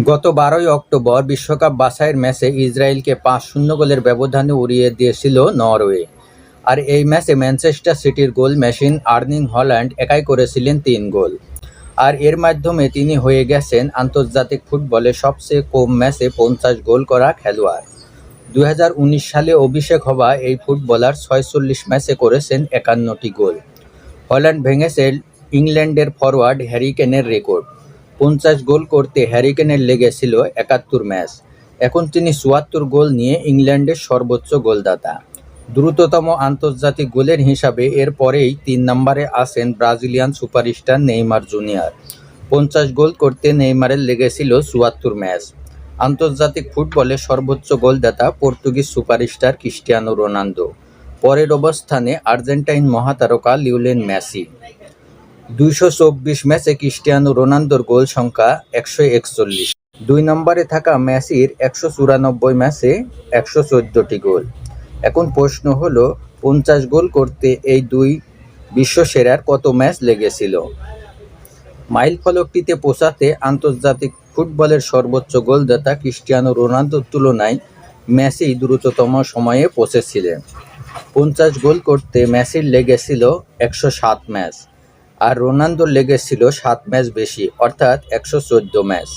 গত বারোই অক্টোবর বিশ্বকাপ বাছাইয়ের ম্যাচে ইসরায়েলকে পাঁচ শূন্য গোলের ব্যবধানে উড়িয়ে দিয়েছিল নরওয়ে। আর এই ম্যাচে ম্যানচেস্টার সিটির গোল মেশিন আর্নিং হল্যান্ড একাই করেছিলেন তিন গোল। আর এর মাধ্যমে তিনি হয়ে গেছেন আন্তর্জাতিক ফুটবলে সবচেয়ে কম ম্যাচে পঞ্চাশ গোল করা খেলোয়াড়। দু হাজার উনিশ সালে অভিষেক হওয়া এই ফুটবলার ছয়চল্লিশ ম্যাচে করেছেন একান্নটি গোল। হল্যান্ড ভেঙেছে ইংল্যান্ডের ফরওয়ার্ড হ্যারিকেনের রেকর্ড। পঞ্চাশ গোল করতে হ্যারিকেনের লেগেছিল একাত্তর ম্যাচ। এখন তিনি চুয়াত্তর গোল নিয়ে ইংল্যান্ডের সর্বোচ্চ গোলদাতা। দ্রুততম আন্তর্জাতিক গোলের হিসাবে এর পরেই তিন নম্বরে আসেন ব্রাজিলিয়ান সুপারস্টার নেইমার জুনিয়র। পঞ্চাশ গোল করতে নেইমারের লেগেছিল চুয়াত্তর ম্যাচ। আন্তর্জাতিক ফুটবলে সর্বোচ্চ গোলদাতা পর্তুগিজ সুপারস্টার ক্রিস্টিয়ানো রোনালদো। পরের অবস্থানে আর্জেন্টাইন মহাতারকা লিওনেল মেসি। দুইশো চব্বিশ ম্যাচে ক্রিস্টিয়ানো রোনালদোর গোল সংখ্যা একশো একচল্লিশ। দুই নম্বরে থাকা মেসির একশো চুরানব্বই ম্যাচে একশো চোদ্দোটি গোল। এখন প্রশ্ন হলো, পঞ্চাশ গোল করতে এই দুই বিশ্বসেরার কত ম্যাচ লেগেছিল? মাইল ফলকটিতে পৌঁছাতে আন্তর্জাতিক ফুটবলের সর্বোচ্চ গোলদাতা ক্রিস্টিয়ানো রোনালদোর তুলনায় মেসি দ্রুততম সময়ে পৌঁছেছিলেন। পঞ্চাশ গোল করতে মেসির লেগেছিল একশো সাত ম্যাচ। আর রোনালদোর লেগেছিল সাত ম্যাচ বেশি অর্থাৎ একশো চোদ্দ ম্যাচ।